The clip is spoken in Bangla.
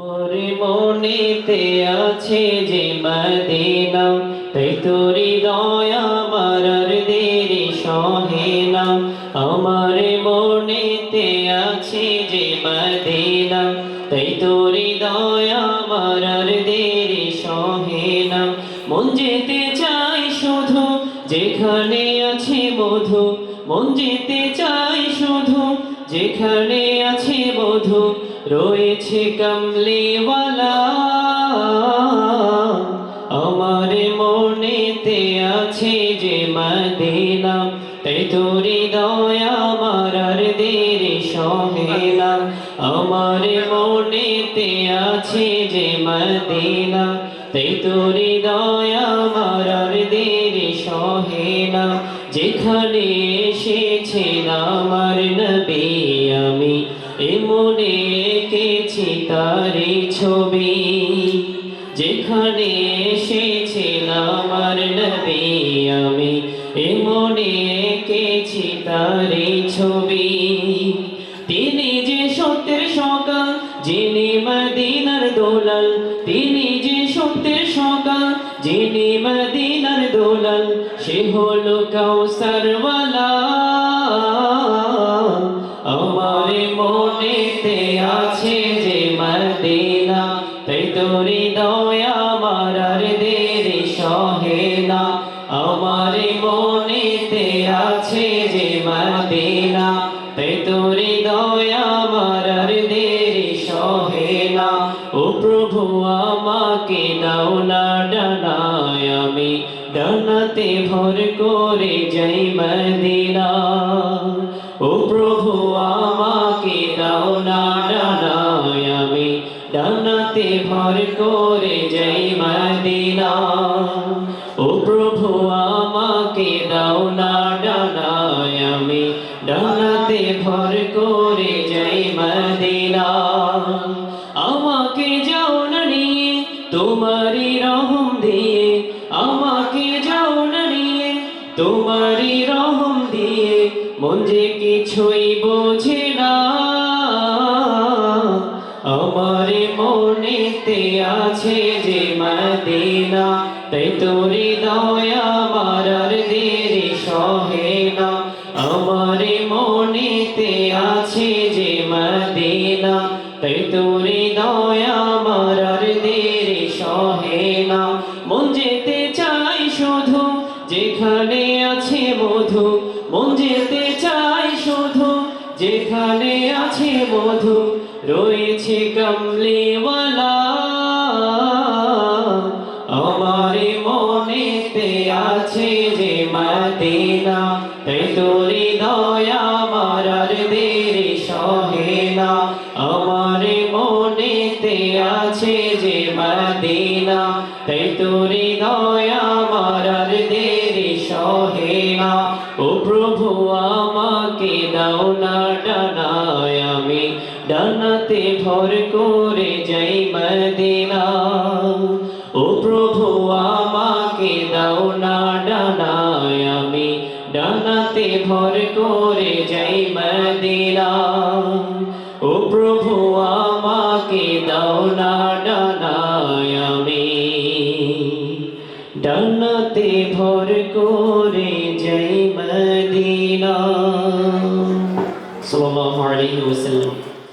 মোরে মনেতে আছে যে মদিনা, তাই তোরি দয়া মারার দেরি সহে না। আমার মনেতে আছে যে মদিনা, তাই তোরি দয়া মারার দেরি সহে মন যেতে চাই শুধু যেখানে আছে মধু, মন যেতে চাই শুধু যেখানে আছে বধু রয়েছে কমলিওয়ালা। মদিনা তাই তোরি দয়া মারার দেরি সহে না আমার মনেতে আছে যে মদিনা তাই তোরি দয়া মারার দেরি সহে না যেখানে এসেছেন আমার নবী আমি, এমনে এঁকেছি তারি ছবি। যেখানে এসেছেন আমার নবী আমি এমনে এঁকেছি তারি ছবি। তিনি যে সত্যের সকাল, যিনি মদিনার দোলাল। তিনি যে সত্যের সকাল, যিনি মদিনার দোলাল। সে হলো কাউসারওয়ালা। আমার মনেতে আছে যে মদিনা তাই তোরি দয়া মারার দেরি সহে না। আমার মনেতে আছে যে মদিনা। তাই তোরি দয়া মারার দেরি সহে না। ও প্রভু, আমাকে দাও না ডানায় আমি। ডানাতে ভর করে যাই মদিনা। ও প্রভু আমাকে ডানাতে ভর করে যাই মদিনা। ও প্রভু, আমাকে দাও না ডানায়। আমি ডানাতে ভর করে যাই মদিনা। আমাকে যাও না নিয়ে তোমারই রহম দিয়ে। আমাকে যাও না নিয়ে তোমারই রহম দিয়ে। মন যে কিছুই বোঝে না। মনেতে আছে যে মদিনা, তাই তোরি দয়া মারার দেরি সহে না। আমার মনেতে আছে যে মদিনা, তাই তোরি দয়া মারার দেরি সহে না। মন যেতে চাই শুধু, যেখানে আছে মধু। মন যেতে চাই শুধু, যেখানে আছে মধু। রয়েছে আমার মনেতে আছে যে মদিনা তাই তোরি দয়া মারার দেরি সহে না। আমার মনেতে আছে যে মদিনা তাই তোরি দয়া মারার দেরি সহে না। ও প্রভু, আমাকে দাও না ডানাতে ভর করে যাই মদিনা। ও প্রভু, আমাকে দাও না ডানায়। আমি ডানাতে ভর করে যাই মদিনা। ও প্রভু, আমাকে দাও না ডানায়। আমি ডানাতে ভর করে যাই মদিনা। সাল্লাল্লাহু আলাইহি ওয়াসাল্লাম।